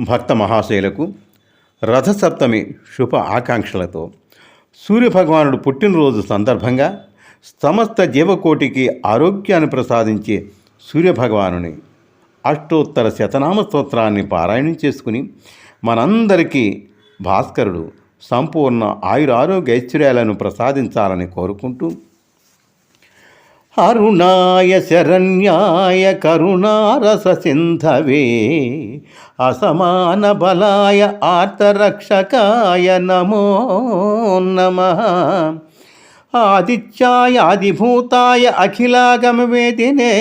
భక్త మహాశయులకు రథసప్తమి శుభ ఆకాంక్షలతో సూర్యభగవానుడు పుట్టినరోజు సందర్భంగా సమస్త జీవకోటికి ఆరోగ్యాన్ని ప్రసాదించే సూర్యభగవానుని అష్టోత్తర శతనామ స్తోత్రాన్ని పారాయణం చేసుకుని మనందరికీ భాస్కరుడు సంపూర్ణ ఆయురారోగ్య ఐశ్వర్యాలను ప్రసాదించాలని కోరుకుంటూ అరుణాయ శరణ్యాయ కరుణారస సింధవే అసమాన బలాయ ఆర్తరక్షకాయ నమో నమ. ఆదిత్యాయ ఆదిభూతాయ అఖిలాగమవేదినే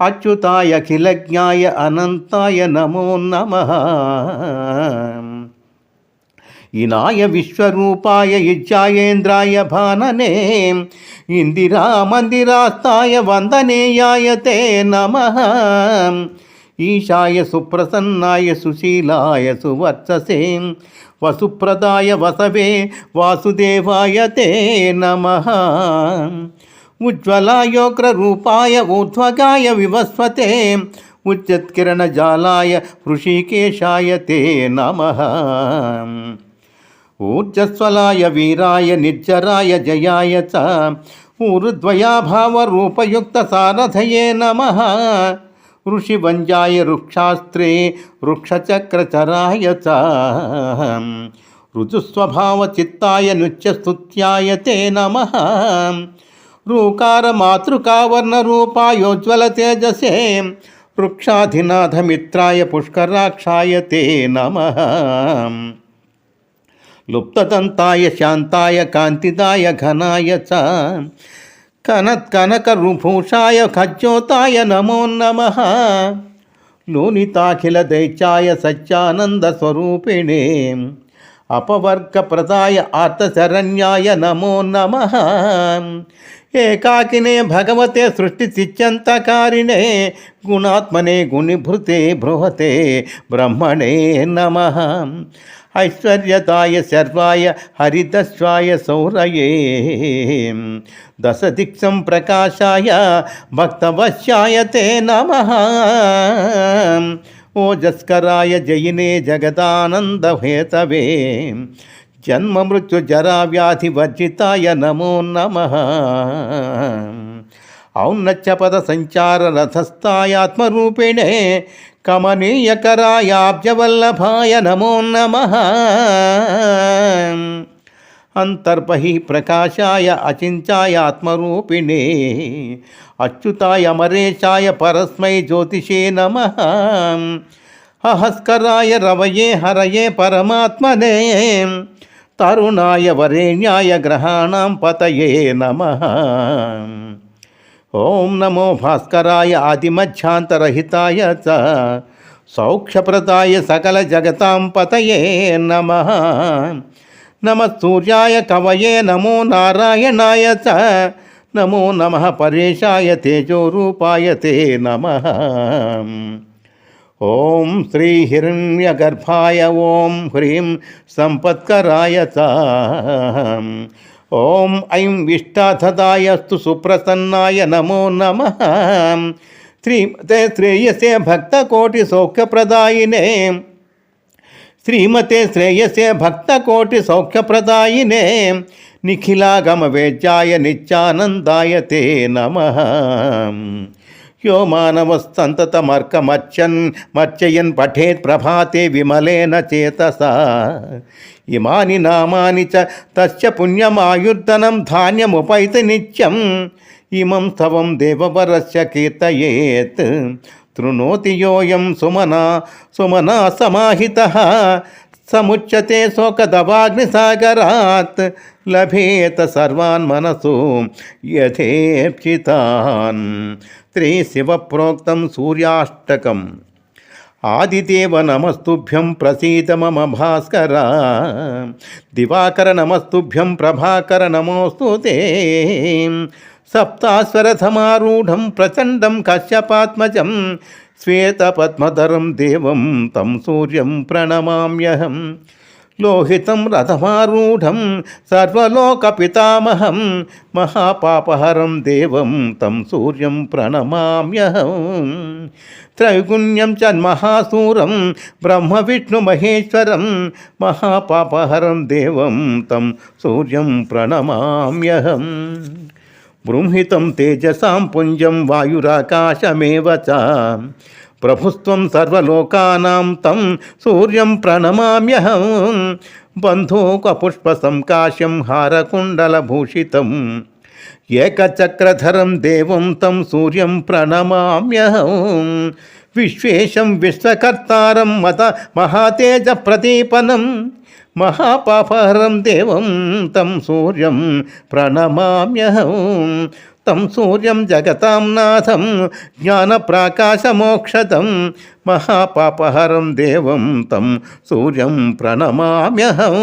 అచ్యుతాయ అఖిలజ్ఞాయ అనంతాయ నమో నమ. ఇనాయ విశ్వరూపాయ ఇజ్జాయేంద్రాయ భాననే ఇందిరా మందిరాస్తాయ వందనేయాయ తే నమ. ఈశాయ సుప్రసన్నాయ సుశీలాయ సువర్చసే వసుప్రదాయ వసవే వాసుదేవాయ తే నమ. ఉజ్వలాయోగ్రరూపాయ ఊర్ధ్వగాయ వివస్వతే ఉచ్చత్కిరణజాలాయ హృషికేశాయ తే నమ. ఊర్జస్వలాయ వీరాయ నిర్జరాయ జయాయ చ. ఊరుద్వయాభావరూపయుక్త సారథయే నమ. ఋషివంజాయ వృక్షాస్త్రే వృక్షచక్రచరాయ చ. ఋతుస్వభావచిత్తాయ నృత్యస్తుత్యాయ తే నమ. రూకార మాతృకావర్ణరూపాయోజ్వల తేజసే వృక్షాధినాథమిత్రాయ పుష్కరాక్షాయ తే నమ. లుప్తదంతాయ శాంతాయ కాంతిదాయ ఘనాయ చ కనత్కనకరుభూషాయ ఖజ్యోతాయ నమో నమ లోనితాఖిల దైత్యాయ సత్యానంద స్వరూపిణే అపవర్గప్రదాయ ఆర్తశరణ్యాయ నమో నమ ఏకాకినే భగవతే సృష్టి సిత్యంతకారిణే గుణాత్మనే గుణిభృతే బృహతే బ్రహ్మణే నమ ऐश्वर्यदाय शर्वाय हरिदस्वाय सौरये। दशदिक्षं प्रकाशाय भक्तवश्याय ते नमः। ओजस्कराय जयिने जगदानन्दहेतवे। जन्ममृत्युजराव्याधिवर्जिताय नमो नमः। औन्नच्चपदसञ्चाररथस्थायात्मरूपिणे వర్జితాయ నమో నమ ఔన్నత్యపద సంచార రథస్థాయాత్మరూపిణే కమనీయకరాయాబ్జవల్లభాయ నమో నమ అంతర్బహి ప్రకాశాయ అచించాయ ఆత్మరూపిణే అచ్యుతాయ అమరేశాయ పరస్మై జ్యోతిషే నమ అహస్కరాయ రవయే హరయే పరమాత్మనే తరుణాయ వరేణ్యాయ గ్రహాణం పతయే నమ ఓం నమో భాస్కరాయ ఆదిమధ్యాంతరహితాయ చ సౌఖ్యప్రదాయ సకల జగతాం పతయే నమ నమ సూర్యాయ కవయే నమో నారాయణాయ చ నమో నమ పరేశాయ తేజోరూపాయ తే నమ ఓం శ్రీ హిరణ్యగర్భాయ ఓం హ్రీం సంపత్కరాయ చ ఓం ఐం విష్టాథదాయస్తు సుప్రసన్నాయ నమో నమ. శ్రీమతే శ్రేయసే భక్తకోటి సౌఖ్యప్రదాయినే. శ్రీమతే శ్రేయసే భక్తకోటి సౌఖ్యప్రదాయినే. నిఖిలాగమ వేద్యాయ నిత్యానందాయ తే నమ. యో మానవస్తంతమర్కమర్చన్ మచ్చయన్ పఠేత్ ప్రభాతే విమలేన చేతస. ఇమాని నామాని చ తస్య పుణ్యమాయుర్ధనం ధాన్యముపైతి నిత్యం. ఇమం స్తవం దేవవరస్య కీర్తయేత్. తృణోతి యోయం సుమనా సుమనా సమాహిత. समुच्यते शोकदवाग्निसागरात् लभेत सर्वान् मनसो यथेप्सितान्। त्रिशिवप्रोक्तं सूर्याष्टकम्। आदिदेव नमस्तुभ्यं प्रसीद मम भास्कर। दिवाकर नमस्तुभ्यं प्रभाकर नमोऽस्तु ते। सप्तास्वरथमारूढं प्रचण्डं कश्यपात्मजं శ్వేతపద్మధరం దేవం తం సూర్యం ప్రణమామ్యహం. లోహితం రథమారూఢం సర్వలోకపితామహం మహాపాపహరం దేవం తం సూర్యం ప్రణమామ్యహం. త్రైగుణ్యం చన్మహాసూరం బ్రహ్మ విష్ణు మహేశ్వరం. మహాపాపహరం దేవం తం సూర్యం ప్రణమామ్యహం. బృంహితం తేజసాం పుంజం వాయురాకాశమేవ చ ప్రభుత్వం సర్వలోకానాం తం సూర్యం ప్రణమామ్యహం బంధూకపుష్పసంకాశం హారకుండలభూషితం ఏకచక్రధరం దేవం తం సూర్యం ప్రణమామ్యహం విశ్వేశం విశ్వకర్తారం మత మహాతేజ ప్రదీపనం మహాపాపహరం దేవం తం సూర్యం ప్రణమామ్యహం తం సూర్యం జగతాం నాథం జ్ఞానప్రాకాశమోక్షదం మహాపాపహరం దేవం తం సూర్యం ప్రణమామ్యహం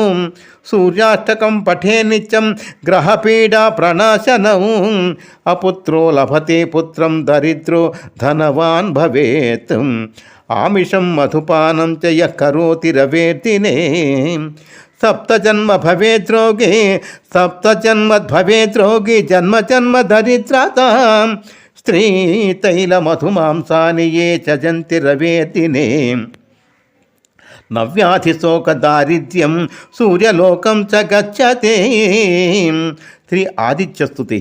సూర్యాష్టకం పఠే నిత్యం గ్రహపీడా ప్రణాశనం అపుత్రో లభతే పుత్రం దరిద్రో ధనవాన్ భవేత్ ఆమిషం మధుపానం చ కరోతి రవేర్దినే సప్తజన్మ భవేద్రోగి సప్తజన్మ భవేద్రోగి జన్మ జన్మ దరిద్రత స్త్రీ తైల మధుమాంసాని ఏ చజంతి రవేదినే నవ్యాధిశోక దారిద్ర్యం సూర్యలోకం చ గచ్చతే శ్రీ ఆదిత్యస్తుతి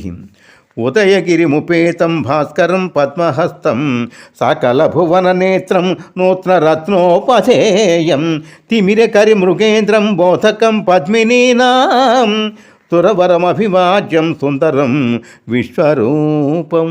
ఉదయగిరిముపేతం భాస్కరం పద్మహస్తం సకలభువననేత్రం నూత్నరత్నోపధేయం తిమిరకరి మృగేంద్రం బోధకం పద్మినీనాం తురవరమభివాజ్యం సుందరం విశ్వరూపం.